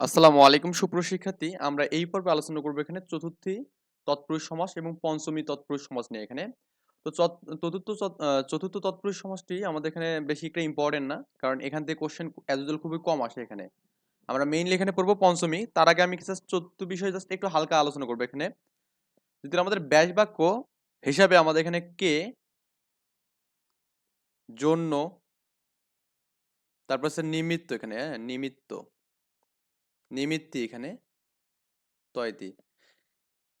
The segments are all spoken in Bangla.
আসসালামু আলাইকুম সুপ্রশিক্ষার্থী আমরা এই পর্বে আলোচনা করব এখানে চতুর্থী তৎপুরুষ সমাস এবং পঞ্চমী তৎপুরুষ সমাস নিয়ে এখানে। তো চত- চতুর্থ চত- চতুর্থ তৎপুরুষ সমাসটি আমাদের এখানে বেশি একটা ইম্পর্টেন্ট না, কারণ এখান থেকে কোশ্চেন অ্যাজুয়াল খুবই কম আসে এখানে। আমরা মেইনলি এখানে পড়ব পঞ্চমী। তার আগে আমি জাস্ট চতুর্থ বিষয়ে জাস্ট একটু হালকা আলোচনা করব এখানে। যদি আমাদের ব্যাস বাক্য হিসাবে আমাদের এখানে কে, জন্য, তারপর হচ্ছে নিমিত্ত এখানে হ্যাঁ নিমিত্ত। নিমিত্তি এখানে তয়তি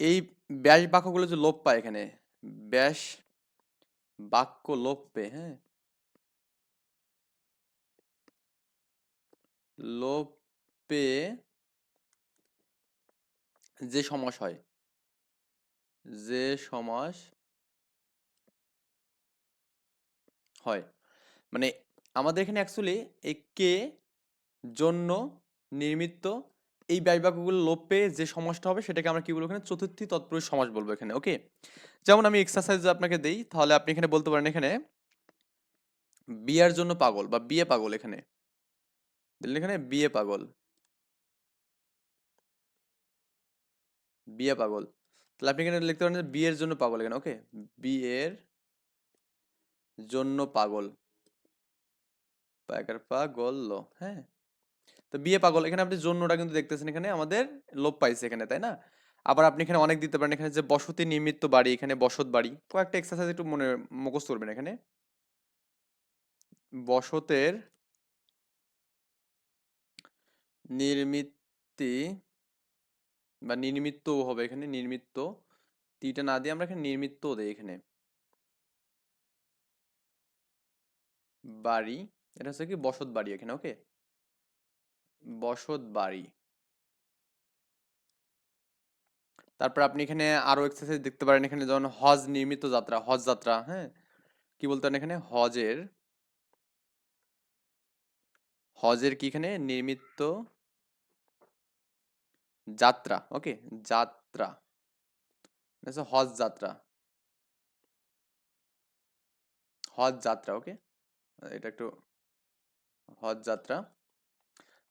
এই ব্যাস বাক্যগুলো যে লোপ পায় এখানে, ব্যাস বাক্য লোপ পেয়ে হ্যাঁ? লোপ পেয়ে যে সমাস হয়, যে সমাস হয়। মানে আমাদের এখানে অ্যাকচুয়ালি এই কে, জন্য নির্মিত এই ব্যয় বাক্যগুলো লোপ পেয়ে যে সমাসটা হবে সেটাকে আমরা কি বলব এখানে? চতুর্থী তৎপুরুষ সমাজ বলব এখানে ওকে যেমন আমি এক্সারসাইজ আপনাকে দেই, তাহলে আপনি এখানে বলতে পারেন এখানে বিয়ার জন্য পাগল বা বিয়ে পাগল এখানে। দিলেন এখানে? বিয়ে পাগল। বিয়ে পাগল। তাহলে আপনি এখানে লিখতে পারেন বিয়ের জন্য পাগল এখানে ওকে বিয়ের জন্য পাগল পাগল হ্যাঁ? তো বিয়ে পাগল, এখানে আপনি জন্যটা কিন্তু দেখতেছেন, এখানে আমাদের লোপ পাইছে এখানে, তাই না? আবার আপনি এখানে অনেক দিতে পারেন, এখানে যে বসতি নিমিত্ত বাড়ি, এখানে বসত বাড়ি, কয়েকটা এক্সারসাইজ একটু মনে মুখস্থ করবেন এখানে। বসতের নির্মিত্তি বা নির্মিত্ত হবে এখানে নির্মিত্ত তিটা না দিয়ে আমরা এখানে নির্মিত্ত দেই এখানে। বাড়ি, এটা হচ্ছে কি বসত বাড়ি এখানে, ওকে? বসত বাড়ি। তারপর আপনি এখানে আরও এক্সারসাইজ দেখতে পারেন, এখানে যেমন হজ নির্মিত যাত্রা, হজ যাত্রা হ্যাঁ? কি বলতে পারেন এখানে? হজের। হজের কি এখানে? নির্মিত যাত্রা ওকে যাত্রা। হজ যাত্রা। হজ যাত্রা ওকে এটা একটু হজ যাত্রা।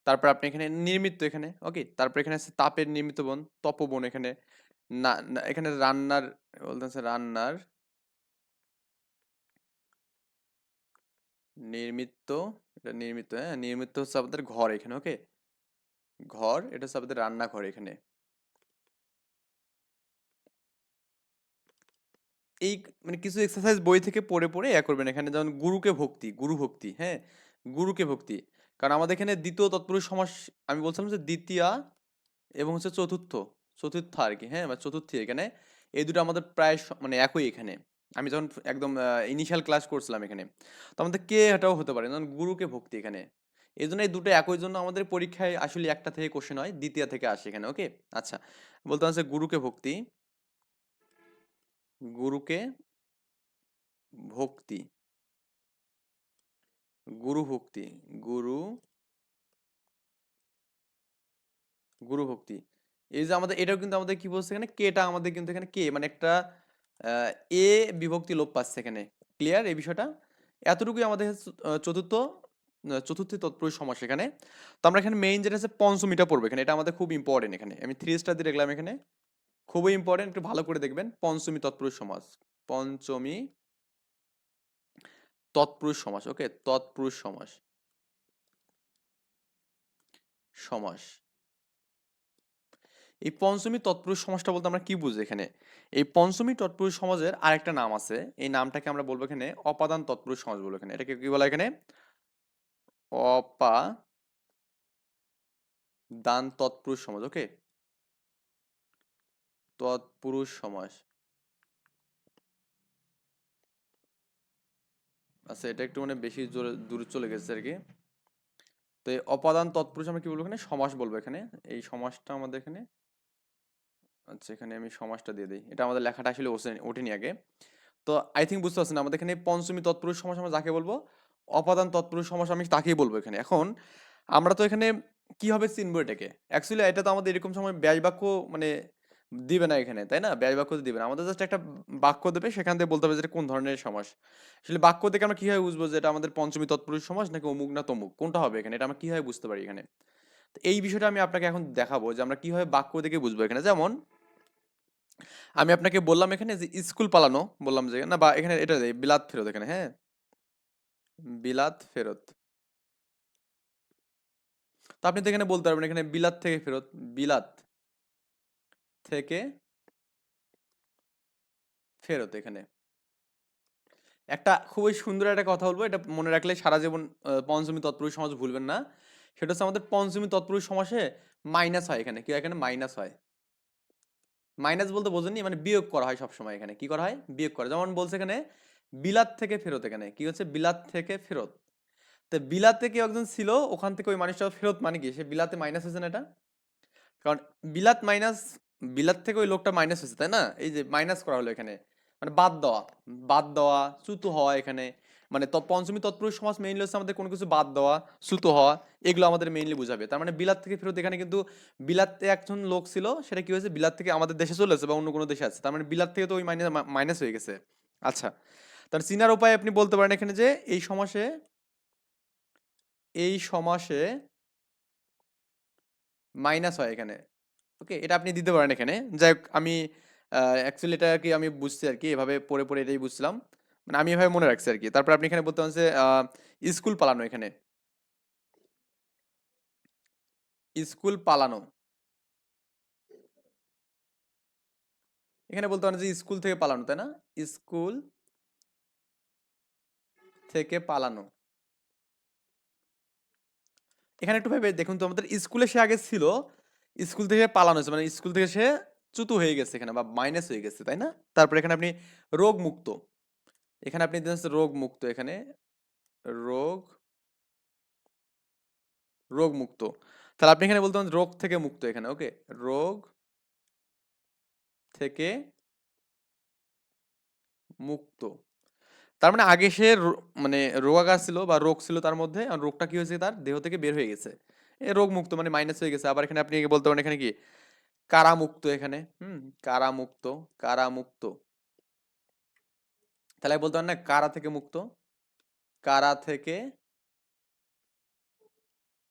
তারপর আপনি এখানে নির্মিত এখানে ওকে তারপর এখানে আছে তাপের নির্মিত বন, তপবন এখানে। না এখানে রান্নার বলতেছে রান্নার নির্মিত, এটা নির্মিত হ্যাঁ? নির্মিত হচ্ছে আমাদের ঘর এখানে ওকে ঘর, এটা হচ্ছে আমাদের রান্নাঘর এখানে। এই মানে কিছু এক্সারসাইজ বই থেকে পড়ে পড়ে ইয়া করবেন এখানে, যেমন গুরুকে ভক্তি, গুরু ভক্তি হ্যাঁ? গুরুকে ভক্তি। কারণ আমাদের এখানে দ্বিতীয় তৎপুরুষ সমাস, আমি বলছিলাম যে দ্বিতীয়া এবং হচ্ছে চতুর্থ চতুর্থ আর কি হ্যাঁ চতুর্থী এখানে। এই দুটো আমাদের প্রায় মানে একই এখানে। আমি যখন একদম ইনিশিয়াল ক্লাস করছিলাম এখানে, তো আমাদের কে এটাও হতে পারে? যেমন গুরুকে ভক্তি এখানে। এই জন্য এই দুটো একই জন্য আমাদের পরীক্ষায় আসলে একটা থেকে কোশ্চেন হয়, দ্বিতীয় থেকে আসে এখানে ওকে আচ্ছা বলতে হচ্ছে গুরুকে ভক্তি গুরুকে ভক্তি। গুরু ভক্তি, গুরু গুরু ভক্তি। এই যে আমাদের, এটাও কিন্তু আমাদের কি বলছে এখানে? কেটা আমাদের কিন্তু এখানে কে? মানে একটা এ বিভক্তি লোপ পাচ্ছে এখানে। ক্লিয়ার এই বিষয়টা? এতটুকুই আমাদের চতুর্থ চতুর্থ তৎপুরুষ সমাস এখানে। তো আমরা এখানে মেইন যেটা হচ্ছে পঞ্চমীটা পড়ব এখানে। এটা আমাদের খুব ইম্পর্টেন্ট এখানে। আমি থ্রি স্টার দিয়ে দেখলাম এখানে। খুবই ইম্পর্টেন্ট একটু ভালো করে দেখবেন। পঞ্চমী তৎপুরুষ সমাস পঞ্চমী তৎপুরুষ সমাস ওকে তৎপুরুষ সমাস। সমাস। এই পঞ্চমী তৎপুরুষ সমাসটা বলতে আমরা কি বুঝি এখানে? এই পঞ্চমী তৎপুরুষ সমাজের আরেকটা নাম আছে। এই নামটাকে আমরা বলব এখানে অপাদান তৎপুরুষ সমাজ বলব এখানে। এটাকে কি বলা এখানে? অপা দান তৎপুরুষ সমাজ ওকে তৎপুরুষ সমাস। আচ্ছা এটা একটু মানে বেশি জোরে দূরে চলে গেছে আর কি তো এই অপাদান তৎপুরুষ আমরা কি বলব এখানে? সমাস বলব এখানে। এই সমাসটা আমাদের এখানে আচ্ছা এখানে আমি সমাসটা দিয়ে দিই। এটা আমাদের লেখাটা আসলে ওঠে- ওঠেনি আগে। তো আই থিঙ্ক বুঝতে পারছেন, আমাদের এখানে পঞ্চমী তৎপুরুষ সমাস আমরা যাকে বলব? অপাদান তৎপুরুষ সমাস আমি তাকেই বলব এখানে। এখন আমরা তো এখানে কি হবে চিনবো এটাকে? অ্যাকচুয়ালি এটা তো আমাদের এরকম সময় ব্যাস বাক্য মানে দিবে না এখানে, তাই না? ব্যয় বাক্য দিবে না। আমাদের জাস্ট একটা বাক্য দেবে, সেখান থেকে বলতে হবে যে কোন ধরনের সমাস। আসলে বাক্য থেকে আমরা কীভাবে বুঝব যে এটা আমাদের পঞ্চমী তৎপুরুষ সমাস নাকি অমুক না তমুক? কোনটা হবে এখানে? এটা আমরা কীভাবে বুঝতে পারি এখানে? এই বিষয়টা আমি আপনাকে এখন দেখাবো যে আমরা কীভাবে বাক্য দেখে বুঝব এখানে। যেমন, আমি আপনাকে বললাম এখানে যে স্কুল পালানো, বললাম যে না বা এখানে এটা বিলাত ফেরত এখানে হ্যাঁ? বিলাত ফেরত। তো আপনি তো এখানে বলতে পারবেন এখানে বিলাত থেকে ফেরত, বিলাত। থেকে ফেরত এখানে। একটা খুবই সুন্দর একটা কথা বলব, এটা মনে রাখলে সারা জীবন পঞ্চমী তৎপুরুষ সমাজ ভুলবেন না। সেটা হচ্ছে আমাদের পঞ্চমী তৎপুরুষ সমাসে মাইনাস হয় এখানে। কি এখানে? মাইনাস হয়। মাইনাস বলতে বোঝেননি মানে বিয়োগ করা হয় সবসময় এখানে। কি করা হয়? বিয়োগ করা যেমন বলছে এখানে, বিলাত থেকে ফেরত এখানে। কি হচ্ছে? বিলাত থেকে ফেরত। তো বিলাতে কেউ একজন ছিল, ওখান থেকে ওই মানুষটা ফেরত মানে কি? সে বিলাতে মাইনাস হয়েছে না এটা? কারণ বিলাত মাইনাস বিলাত থেকে ওই লোকটা মাইনাস হয়েছে, তাই না? এই যে মাইনাস করা হলো এখানে। মানে বাদ দেওয়া। বাদ দেওয়া চ্যুত হওয়া এখানে। মানে পঞ্চমী তৎপুরুষ সমাজ মেইনলি হচ্ছে আমাদের কোনো কিছু বাদ দেওয়া চ্যুত হওয়া, এগুলো আমাদের মেইনলি বুঝাবে। তার মানে বিলাত থেকে ফেরত এখানে কিন্তু বিলাতে একজন লোক ছিল, সেটা কি হয়েছে? বিলাত থেকে আমাদের দেশে চলে এসেছে বা অন্য কোনো দেশে আছে তার মানে বিলাত থেকে তো ওই মাইনাস মাইনাস হয়ে গেছে। আচ্ছা। তার চিনার উপায় আপনি বলতে পারেন এখানে যে এই সমাসে এই সমাসে মাইনাস হয় এখানে। ওকে এটা আপনি দিতে পারেন এখানে। যাই হোক, আমি অ্যাকচুয়ালি এটা কি আমি বুঝছি আর কি এভাবে পড়ে পড়ে এটাই বুঝছিলাম। মানে আমি এভাবে মনে রাখছি আর কি তারপর আপনি এখানে বলতে যে স্কুল পালানো এখানে। স্কুল পালানো। এখানে বলতে পারেন যে, স্কুল থেকে পালানো, তাই না? স্কুল থেকে পালানো। এখানে একটু ভেবে দেখুন তো, আমাদের স্কুলে সে আগে ছিল স্কুল থেকে পালানো হয়েছে মানে স্কুল থেকে সে চ্যুত হয়ে গেছে এখানে বা মাইনাস হয়ে গেছে, তাই না? তারপর এখানে আপনি রোগ মুক্ত এখানে আপনি রোগ মুক্ত এখানে, রোগ রোগ মুক্ত তাহলে আপনি এখানে বলতে পারেন রোগ থেকে মুক্ত এখানে ওকে রোগ থেকে মুক্ত, তার মানে আগে সে মানে রোগাগার ছিল বা রোগ ছিল তার মধ্যে রোগটা কি হয়েছে তার? দেহ থেকে বের হয়ে গেছে। রোগ মুক্ত মানে মাইনাস হয়ে গেছে। আবার এখানে আপনি বলতে পারেন, এখানে কি? কারামুক্ত এখানে। হুম, কারামুক্ত কারামুক্ত। তাহলে বলতে পারেন না, কারা থেকে মুক্ত? কারা থেকে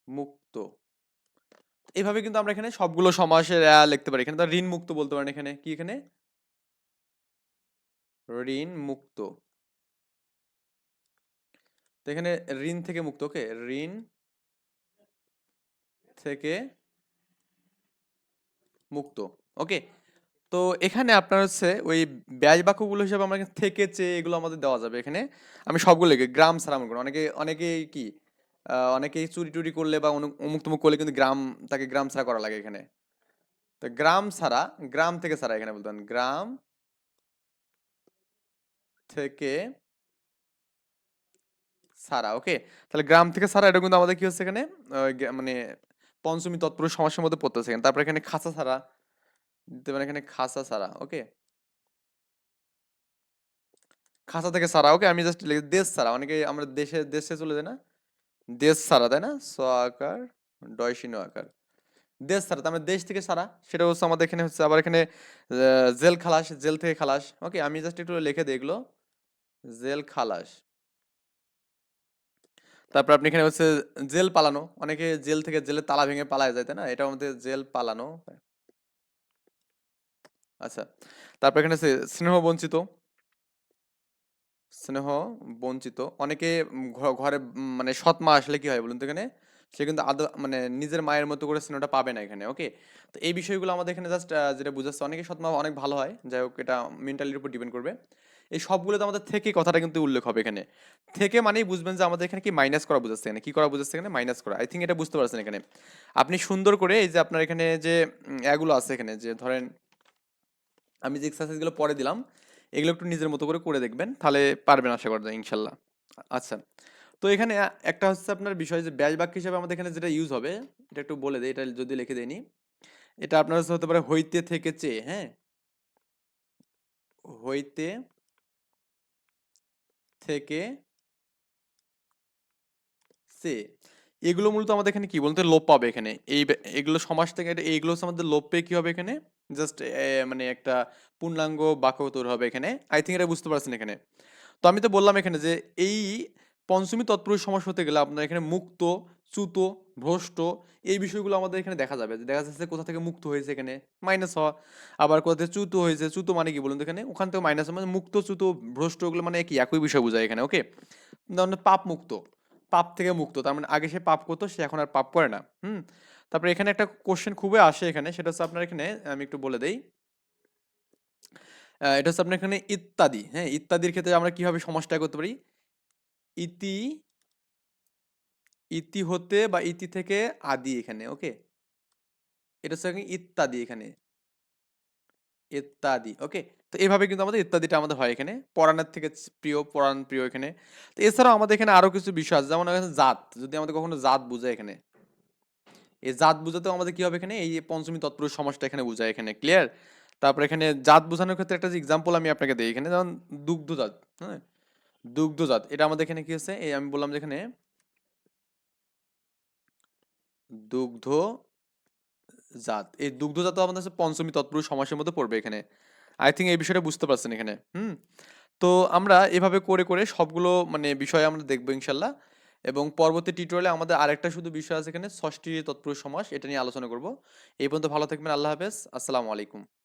মুক্ত? এইভাবে কিন্তু আমরা এখানে সবগুলো সমাসের লিখতে পারি। এখানে তো ঋণ মুক্ত বলতে পারেন এখানে। কি এখানে? ঋণ মুক্ত তো এখানে ঋণ থেকে মুক্ত ওকে ঋণ থেকে মুক্ত। ওকে, তো এখানে আপনার হচ্ছে ওই ব্যাজ বাক্যগুলো হিসাবে আমরা থেকে চেয়ে এগুলো আমাদের দেওয়া যাবে এখানে। আমি সবগুলো লিখি গ্রাম ছাড়া মনে করি অনেকে, অনেকেই কি অনেকেই চুরি টুরি করলে বা অমুক তমুক করলে কিন্তু গ্রাম, তাকে গ্রাম ছাড়া করা লাগে এখানে। তো গ্রাম ছাড়া, গ্রাম থেকে ছাড়া এখানে বলতেন গ্রাম থেকে ছাড়া, ওকে? তাহলে গ্রাম থেকে ছাড়া এটা কিন্তু আমাদের কি হচ্ছে এখানে? মানে পঞ্চমী তৎপুরুষ সমাসের মধ্যে এখানে। তারপর এখানে খাঁচা ছাড়া, দিতে পারেন এখানে খাঁচা ছাড়া, ওকে? খাঁচা থেকে ছাড়া, ওকে? আমি জাস্ট দেশ ছাড়া। অনেকে আমরা দেশে দেশে চলে যাই না? দেশ ছাড়া, তাই না? স আকার, ডয়সিনো আকার। দেশ ছাড়া, তার মানে দেশ থেকে ছাড়া। সেটা হচ্ছে আমাদের এখানে হচ্ছে, আবার এখানে জেল খালাস, জেল থেকে খালাস, ওকে? আমি জাস্ট একটু লিখে দেখল জেল খালাস। তারপর আপনি এখানে হচ্ছে জেল পালানো। অনেকে জেল থেকে জেলে তালা ভেঙে পালায় যায়, তাই না? এটা আমাদের জেল পালানো। আচ্ছা তারপর এখানে হচ্ছে স্নেহ বঞ্চিত। স্নেহ বঞ্চিত। অনেকে ঘরে মানে সৎ মা আসলে কি হয় বলুন তো এখানে? সে কিন্তু আদৌ মানে নিজের মায়ের মতো করে স্নেহটা পাবে না এখানে ওকে তো এই বিষয়গুলো আমাদের এখানে জাস্ট যেটা বুঝাচ্ছে, অনেকে সৎ মা অনেক ভালো হয়। যাই হোক, এটা মেন্টালির উপর ডিপেন্ড করবে। এই সবগুলোতে আমাদের থেকে কথাটা কিন্তু উল্লেখ হবে এখানে। থেকে মানেই বুঝবেন যে আমাদের এখানে কি মাইনাস করা বুঝাচ্ছে এখানে, কি করা বুঝাচ্ছে এখানে মাইনাস করা। আই থিঙ্ক এটা বুঝতে পারছেন এখানে। আপনি সুন্দর করে এই যে আপনার এখানে যে এগুলো আছে এখানে যে ধরেন, আমি যে এক্সারসাইজগুলো পরে দিলাম, এগুলো একটু নিজের মতো করে করে দেখবেন, তাহলে পারবেন আশা করা যায়, ইনশাল্লাহ। আচ্ছা তো এখানে একটা হচ্ছে আপনার বিষয় যে ব্যাজ বাক্য হিসাবে আমাদের এখানে যেটা ইউজ হবে, এটা একটু বলে দেই, এটা যদি লিখে দেয়নি এটা আপনার হতে পারে হইতে থেকে চেয়ে হ্যাঁ? হইতে থেকে সে, এগুলো মূলত আমাদের এখানে কি বলতে? লোপ পাবে এখানে। এই এগুলো সমাজ থেকে এইগুলো আমাদের লোপ পেয়ে কি হবে এখানে? জাস্ট মানে একটা পূর্ণাঙ্গ বাক্য তৈরি হবে এখানে। আই থিঙ্ক এটা বুঝতে পারছেন এখানে। তো আমি তো বললাম এখানে যে এই পঞ্চমী তৎপুরুষ সমাস হতে গেলে আপনার এখানে মুক্ত, চ্যুত, ভ্রষ্ট, এই বিষয়গুলো আমাদের এখানে দেখা যাবে। দেখা যাচ্ছে কোথা থেকে মুক্ত হয়েছে এখানে? মাইনাস হওয়া। আবার কোথা থেকে চ্যুত হয়েছে? চ্যুত মানে কি বলুন এখানে? ওখান থেকে মাইনাস মানে মুক্ত, চ্যুত, ভ্রষ্ট ওগুলো মানে একই একই বিষয় বোঝায় এখানে ওকে ধরুন পাপ মুক্ত। পাপ থেকে মুক্ত। তার মানে আগে সে পাপ করতো, সে এখন আর পাপ করে না। হুম? তারপরে এখানে একটা কোশ্চেন খুবই আসে এখানে, সেটা হচ্ছে আপনার এখানে, আমি একটু বলে দেই। এটা হচ্ছে আপনার এখানে ইত্যাদি। হ্যাঁ ইত্যাদির ক্ষেত্রে আমরা কীভাবে সমাসটা করতে পারি? ইতি ইতি হতে বা ইতি থেকে আদি এখানে, ওকে? এটা হচ্ছে ইত্যাদি এখানে। ইত্যাদি, ওকে? তো এভাবে কিন্তু আমাদের ইত্যাদিটা আমাদের হয় এখানে। পরাণের থেকে প্রিয়, পরাণ প্রিয় এখানে। তো এছাড়াও আমাদের এখানে আরও কিছু বিষয় আছে। যেমন জাত। যদি আমাদের কখনো জাত বোঝায় এখানে। এই জাত বোঝাতেও আমাদের কি হবে এখানে? এই পঞ্চমী তৎপুরুষ সমাজটা এখানে বোঝায় এখানে ক্লিয়ার তারপর এখানে জাত বোঝানোর ক্ষেত্রে একটা এক্সাম্পল আমি আপনাকে দিই এখানে। যেমন দুগ্ধজাত হ্যাঁ? দুগ্ধজাত এটা আমাদের এখানে কি আছে এই আমি বললাম যে এখানে দুগ্ধ জাত। এই দুগ্ধজাত আমাদের হচ্ছে পঞ্চমী, তৎপুরুষ সমাসের মধ্যে পড়বে এখানে। আই থিঙ্ক এই বিষয়টা বুঝতে পারছেন এখানে। হুম? তো আমরা এভাবে করে করে সবগুলো মানে বিষয় আমরা দেখব ইনশাল্লাহ। এবং পরবর্তী টিউটোরিয়ালে আমাদের আরেকটা শুধু বিষয় আছে এখানে, ষষ্ঠী তৎপুরুষ সমাস, এটা নিয়ে আলোচনা করব। এই পর্যন্ত ভালো থাকবেন, আল্লাহ হাফেজ। আসসালামু আলাইকুম।